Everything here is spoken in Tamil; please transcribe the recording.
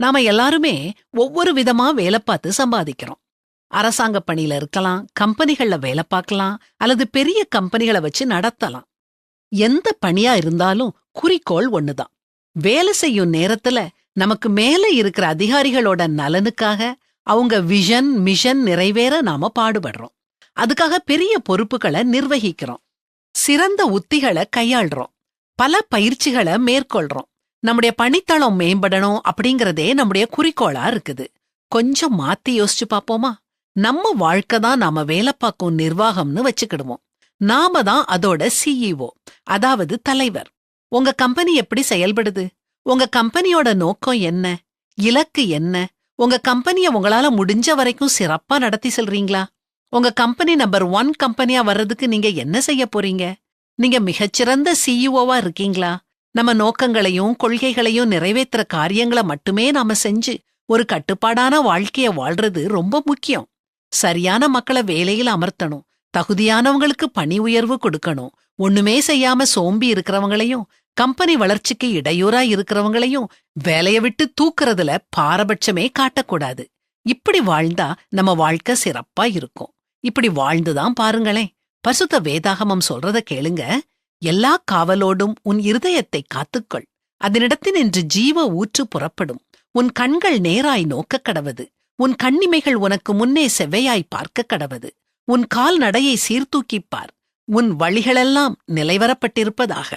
நாம எல்லாருமே ஒவ்வொரு விதமா வேலை பார்த்து சம்பாதிக்கிறோம். அரசாங்க பணியில இருக்கலாம் கம்பெனிகள்ல வேலை பார்க்கலாம் அல்லது பெரிய கம்பெனிகளை வச்சு நடத்தலாம். எந்த பணியா இருந்தாலும் குறிக்கோள் ஒண்ணுதான். வேலை செய்யும் நேரத்துல நமக்கு மேல இருக்கிற அதிகாரிகளோட நலனுக்காக அவங்க விஷன் மிஷன் நிறைவேற நாம பாடுபடுறோம். அதுக்காக பெரிய பொறுப்புகளை நிர்வகிக்கிறோம். சிறந்த உத்திகளை கையாள்றோம். பல பயிற்சிகளை மேற்கொள்றோம். நம்முடைய பணித்தளம் மேம்படணும் அப்படிங்கறதே நம்முடைய குறிக்கோளா இருக்குது. கொஞ்சம் மாத்தி யோசிச்சு பாப்போமா? நம்ம வாழ்க்கை தான் நாம வேலை பார்க்கும் நிர்வாகம்னு வச்சுக்கிடுவோம். நாம தான் அதோட சிஇஓ அதாவது தலைவர். உங்க கம்பெனி எப்படி செயல்படுது? உங்க கம்பெனியோட நோக்கம் என்ன? இலக்கு என்ன? உங்க கம்பெனிய உங்களால முடிஞ்ச வரைக்கும் சிறப்பா நடத்தி செல்றீங்களா? உங்க கம்பெனி நம்பர் ஒன் கம்பெனியா வர்றதுக்கு நீங்க என்ன செய்ய போறீங்க? நீங்க மிகச்சிறந்த சிஇஓவா இருக்கீங்களா? நம்ம நோக்கங்களையும் கொள்கைகளையும் நிறைவேற்றுற காரியங்களை மட்டுமே நாம செஞ்சு ஒரு கட்டுப்பாடான வாழ்க்கைய வாழ்றது ரொம்ப முக்கியம். சரியான மக்களை வேலையில அமர்த்தணும். தகுதியானவங்களுக்கு பணி உயர்வு கொடுக்கணும். ஒண்ணுமே செய்யாம சோம்பி இருக்கிறவங்களையும் கம்பெனி வளர்ச்சிக்கு இடையூறா இருக்கிறவங்களையும் வேலைய விட்டு தூக்குறதுல பாரபட்சமே காட்டக்கூடாது. இப்படி வாழ்ந்தா நம்ம வாழ்க்கை சிறப்பா இருக்கும். இப்படி வாழ்ந்துதான் பாருங்களேன். பசுத்த வேதாகமம் சொல்றத கேளுங்க. எல்லா காவலோடும் உன் இருதயத்தை காத்துக்கொள். அதனிடத்தினின்று ஜீவ ஊற்று புறப்படும். உன் கண்கள் நேராய் நோக்கக் கடவது. உன் கண்ணிமைகள் உனக்கு முன்னே செவ்வையாய் பார்க்க கடவது. உன் கால் நடையை சீர்தூக்கிப் பார். உன் வழிகளெல்லாம் நிலைவரப்பட்டிருப்பதாக.